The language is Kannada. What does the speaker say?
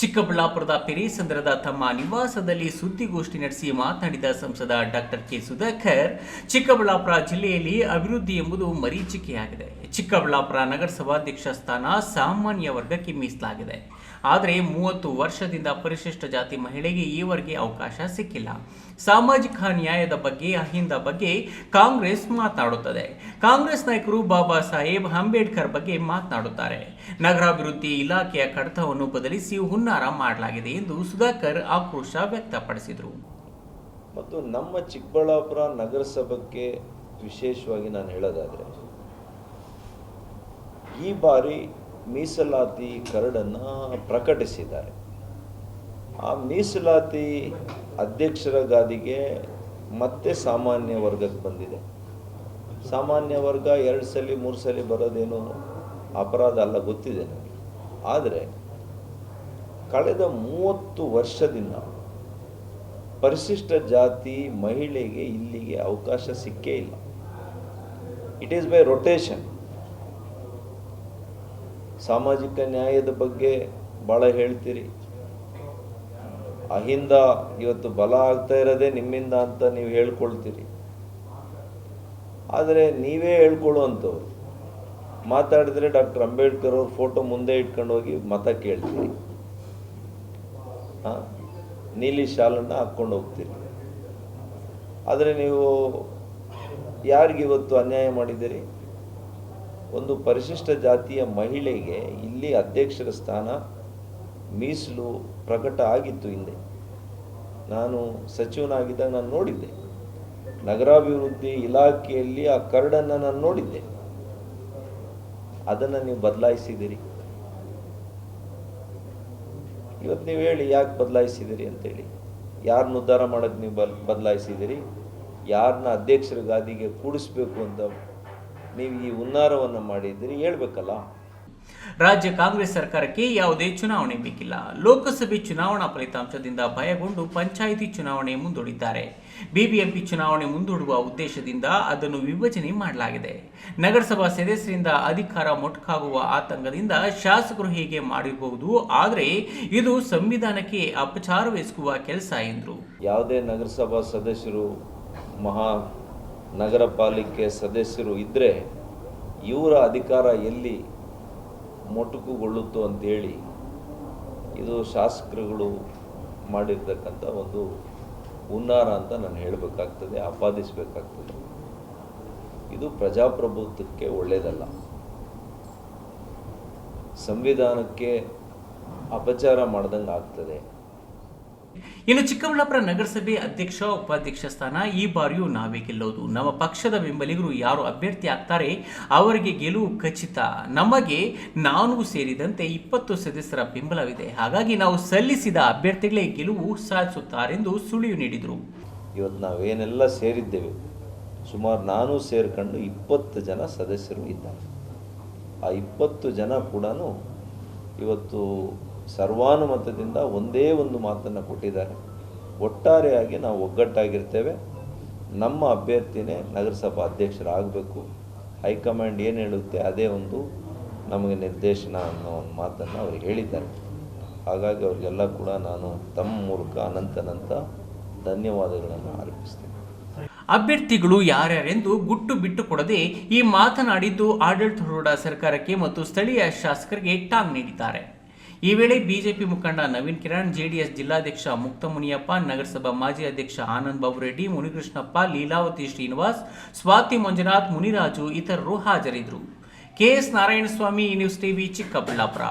ಚಿಕ್ಕಬಳ್ಳಾಪುರದ ಪೆರೇಸಂದ್ರದ ತಮ್ಮ ನಿವಾಸದಲ್ಲಿ ಸುದ್ದಿಗೋಷ್ಠಿ ನಡೆಸಿ ಮಾತನಾಡಿದ ಸಂಸದ ಡಾಕ್ಟರ್ ಕೆ ಸುಧಾಕರ್, ಚಿಕ್ಕಬಳ್ಳಾಪುರ ಜಿಲ್ಲೆಯಲ್ಲಿ ಅಭಿವೃದ್ಧಿ ಎಂಬುದು ಮರೀಚಿಕೆಯಾಗಿದೆ. ಚಿಕ್ಕಬಳ್ಳಾಪುರ ನಗರಸಭಾಧ್ಯಕ್ಷ ಸ್ಥಾನ ಸಾಮಾನ್ಯ ವರ್ಗಕ್ಕೆ ಮೀಸಲಾಗಿದೆ. ಆದರೆ ಮೂವತ್ತು ವರ್ಷದಿಂದ ಪರಿಶಿಷ್ಟ ಜಾತಿ ಮಹಿಳೆಗೆ ಈವರೆಗೆ ಅವಕಾಶ ಸಿಕ್ಕಿಲ್ಲ. ಸಾಮಾಜಿಕ ನ್ಯಾಯದ ಬಗ್ಗೆ, ಅಹಿಂದ ಬಗ್ಗೆ ಕಾಂಗ್ರೆಸ್ ಮಾತನಾಡುತ್ತದೆ ಕಾಂಗ್ರೆಸ್ ನಾಯಕರು ಬಾಬಾ ಸಾಹೇಬ್ ಅಂಬೇಡ್ಕರ್ ಬಗ್ಗೆ ಮಾತನಾಡುತ್ತಾರೆ. ನಗರಾಭಿವೃದ್ಧಿ ಇಲಾಖೆಯ ಕಡತವನ್ನು ಬದಲಿಸಿ ಹುನ್ನಾರ ಮಾಡಲಾಗಿದೆ ಎಂದು ಸುಧಾಕರ್ ಆಕ್ರೋಶ ವ್ಯಕ್ತಪಡಿಸಿದರು. ಮತ್ತು ನಮ್ಮ ಚಿಕ್ಕಬಳ್ಳಾಪುರ ನಗರಸಭೆಗೆ ವಿಶೇಷವಾಗಿ ನಾನು ಹೇಳೋದಾದರೆ ಈ ಬಾರಿ ಮೀಸಲಾತಿ ಕರಡನ್ನು ಪ್ರಕಟಿಸಿದ್ದಾರೆ. ಆ ಮೀಸಲಾತಿ ಅಧ್ಯಕ್ಷರ ಗಾದಿಗೆ ಮತ್ತೆ ಸಾಮಾನ್ಯ ವರ್ಗಕ್ಕೆ ಬಂದಿದೆ. ಸಾಮಾನ್ಯ ವರ್ಗ ಎರಡು ಸಲ, ಮೂರು ಸಲ ಬರೋದೇನು ಅಪರಾಧ ಅಲ್ಲ, ಗೊತ್ತಿದೆ ನನಗೆ ಆದರೆ ಕಳೆದ ಮೂವತ್ತು ವರ್ಷದಿಂದ ಪರಿಶಿಷ್ಟ ಜಾತಿ ಮಹಿಳೆಗೆ ಇಲ್ಲಿಗೆ ಅವಕಾಶ ಸಿಕ್ಕೇ ಇಲ್ಲ. ಇಟ್ ಈಸ್ ಬೈ ರೊಟೇಷನ್ ಸಾಮಾಜಿಕ ನ್ಯಾಯದ ಬಗ್ಗೆ ಭಾಳ ಹೇಳ್ತೀರಿ. ಅಹಿಂದ ಇವತ್ತು ಬಲ ಆಗ್ತಾ ಇರೋದೇ ನಿಮ್ಮಿಂದ ಅಂತ ನೀವು ಹೇಳ್ಕೊಳ್ತೀರಿ. ಆದರೆ ನೀವೇ ಹೇಳ್ಕೊಳ್ಳುವಂಥವ್ರು. ಮಾತಾಡಿದ್ರೆ ಡಾಕ್ಟರ್ ಅಂಬೇಡ್ಕರ್ ಅವ್ರ ಫೋಟೋ ಮುಂದೆ ಇಟ್ಕೊಂಡು ಹೋಗಿ ಮತ ಕೇಳ್ತೀರಿ. ಹಾಂ? ನೀಲಿ ಶಾಲನ್ನು ಹಾಕ್ಕೊಂಡು ಹೋಗ್ತೀರಿ. ಆದರೆ ನೀವು ಯಾರಿಗಿವತ್ತು ಅನ್ಯಾಯ ಮಾಡಿದ್ದೀರಿ? ಒಂದು ಪರಿಶಿಷ್ಟ ಜಾತಿಯ ಮಹಿಳೆಗೆ ಇಲ್ಲಿ ಅಧ್ಯಕ್ಷರ ಸ್ಥಾನ ಮೀಸಲು ಪ್ರಕಟ ಆಗಿತ್ತು ಹಿಂದೆ. ನಾನು ಸಚಿವನಾಗಿದ್ದಾಗ ನಾನು ನೋಡಿದ್ದೆ. ನಗರಾಭಿವೃದ್ಧಿ ಇಲಾಖೆಯಲ್ಲಿ ಆ ಕರಡನ್ನು ನಾನು ನೋಡಿದ್ದೆ. ಅದನ್ನು ನೀವು ಬದಲಾಯಿಸಿದ್ದೀರಿ ಇವತ್ತು ನೀವು ಹೇಳಿ ಯಾಕೆ ಬದಲಾಯಿಸಿದಿರಿ ಅಂತೇಳಿ. ಯಾರನ್ನ ಉದ್ಧಾರ ಮಾಡೋಕ್ಕೆ ನೀವು ಬದಲಾಯಿಸಿದಿರಿ? ಯಾರನ್ನ ಅಧ್ಯಕ್ಷರ ಗಾದಿಗೆ ಕೂಡಿಸ್ಬೇಕು ಅಂತ ನೀವು ಈ ಹುನ್ನಾರವನ್ನು ಮಾಡಿದ್ದೀರಿ ಹೇಳ್ಬೇಕಲ್ಲ? ರಾಜ್ಯ ಕಾಂಗ್ರೆಸ್ ಸರ್ಕಾರಕ್ಕೆ ಯಾವುದೇ ಚುನಾವಣೆ ಬೇಕಿಲ್ಲ. ಲೋಕಸಭೆ ಚುನಾವಣಾ ಫಲಿತಾಂಶದಿಂದ ಭಯಗೊಂಡು ಪಂಚಾಯಿತಿ ಚುನಾವಣೆ ಮುಂದೂಡಿದ್ದಾರೆ. ಬಿಬಿಎಂಪಿ ಚುನಾವಣೆ ಮುಂದೂಡುವ ಉದ್ದೇಶದಿಂದ ಅದನ್ನು ವಿಭಜನೆ ಮಾಡಲಾಗಿದೆ. ನಗರಸಭಾ ಸದಸ್ಯರಿಂದ ಅಧಿಕಾರ ಮೊಟಕಾಗುವ ಆತಂಕದಿಂದ ಶಾಸಕರು ಹೀಗೆ ಮಾಡಿರಬಹುದು ಆದರೆ ಇದು ಸಂವಿಧಾನಕ್ಕೆ ಅಪಚಾರವೆಸಗುವ ಕೆಲಸ ಎಂದರು. ಯಾವುದೇ ನಗರಸಭಾ ಸದಸ್ಯರು ಮಹಾ ನಗರ ಪಾಲಿಕೆ ಸದಸ್ಯರು ಇದ್ದರೆ ಇವರ ಅಧಿಕಾರ ಎಲ್ಲಿ ಮೊಟಕುಗೊಳ್ಳುತ್ತೋ ಅಂತೇಳಿ ಇದು ಶಾಸಕರುಗಳು ಮಾಡಿರ್ತಕ್ಕಂಥ ಒಂದು ಹುನ್ನಾರ ಅಂತ ನಾನು ಹೇಳಬೇಕಾಗ್ತದೆ, ಆಪಾದಿಸಬೇಕಾಗ್ತದೆ. ಇದು ಪ್ರಜಾಪ್ರಭುತ್ವಕ್ಕೆ ಒಳ್ಳೆಯದಲ್ಲ ಸಂವಿಧಾನಕ್ಕೆ ಅಪಚಾರ ಮಾಡ್ದಂಗೆ ಆಗ್ತದೆ ಇನ್ನು ಚಿಕ್ಕಬಳ್ಳಾಪುರ ನಗರಸಭೆ ಅಧ್ಯಕ್ಷ, ಉಪಾಧ್ಯಕ್ಷ ಸ್ಥಾನ ಈ ಬಾರಿಯೂ ನಾವೇ ಗೆಲ್ಲೋದು. ನಮ್ಮ ಪಕ್ಷದ ಬೆಂಬಲಿಗರು ಯಾರು ಅಭ್ಯರ್ಥಿ ಆಗ್ತಾರೆ, ಅವರಿಗೆ ಗೆಲುವು ಖಚಿತ. ನಮಗೆ ನಾನು ಸೇರಿದಂತೆ ಇಪ್ಪತ್ತು ಸದಸ್ಯರ ಬೆಂಬಲವಿದೆ. ಹಾಗಾಗಿ ನಾವು ಸಲ್ಲಿಸಿದ ಅಭ್ಯರ್ಥಿಗಳೇ ಗೆಲುವು ಸಾಧಿಸುತ್ತಾರೆಂದು ಸುಳಿವು ನೀಡಿದರು. ಇವತ್ತು ನಾವೇನೆಲ್ಲ ಸೇರಿದ್ದೇವೆ, ಸುಮಾರು ನಾನು ಸೇರ್ಕೊಂಡು ಇಪ್ಪತ್ತು ಜನ ಸದಸ್ಯರು ಇದ್ದಾರೆ. ಆ ಇಪ್ಪತ್ತು ಜನ ಕೂಡ ಇವತ್ತು ಸರ್ವಾನುಮತದಿಂದ ಒಂದೇ ಒಂದು ಮಾತನ್ನು ಕೊಟ್ಟಿದ್ದಾರೆ. ಒಟ್ಟಾರೆಯಾಗಿ ನಾವು ಒಗ್ಗಟ್ಟಾಗಿರ್ತೇವೆ. ನಮ್ಮ ಅಭ್ಯರ್ಥಿನೇ ನಗರಸಭಾ ಅಧ್ಯಕ್ಷರಾಗಬೇಕು. ಹೈಕಮಾಂಡ್ ಏನು ಹೇಳುತ್ತೆ ಅದೇ ಒಂದು ನಮಗೆ ನಿರ್ದೇಶನ ಅನ್ನೋ ಒಂದು ಮಾತನ್ನು ಅವ್ರಿಗೆ ಹೇಳಿದ್ದಾರೆ. ಹಾಗಾಗಿ ಅವರಿಗೆಲ್ಲ ಕೂಡ ನಾನು ತಮ್ಮ ಮೂಲಕ ಅನಂತನಂತ ಧನ್ಯವಾದಗಳನ್ನು ಅರ್ಪಿಸ್ತೇನೆ. ಅಭ್ಯರ್ಥಿಗಳು ಯಾರ್ಯಾರೆಂದು ಗುಟ್ಟು ಬಿಟ್ಟು ಕೊಡದೆ ಈ ಮಾತನಾಡಿದ್ದು ಆಡಳಿತಾರೂಢ ಸರ್ಕಾರಕ್ಕೆ ಮತ್ತು ಸ್ಥಳೀಯ ಶಾಸಕರಿಗೆ ಟಾಂಗ್ ನೀಡಿದ್ದಾರೆ. ಈ ವೇಳೆ ಬಿಜೆಪಿ ಮುಖಂಡ ನವೀನ್ ಕಿರಣ್, ಜೆಡಿಎಸ್ ಜಿಲ್ಲಾಧ್ಯಕ್ಷ ಮುಕ್ತ ಮುನಿಯಪ್ಪ ನಗರಸಭಾ ಮಾಜಿ ಅಧ್ಯಕ್ಷ ಆನಂದ್ ಬಾಬು ರೆಡ್ಡಿ ಮುನಿಕೃಷ್ಣಪ್ಪ, ಲೀಲಾವತಿ ಶ್ರೀನಿವಾಸ್, ಸ್ವಾತಿ ಮಂಜುನಾಥ್, ಮುನಿರಾಜು ಇತರರು ಹಾಜರಿದ್ದರು. KS Narayanaswamy, news TV, Chikkaballapur.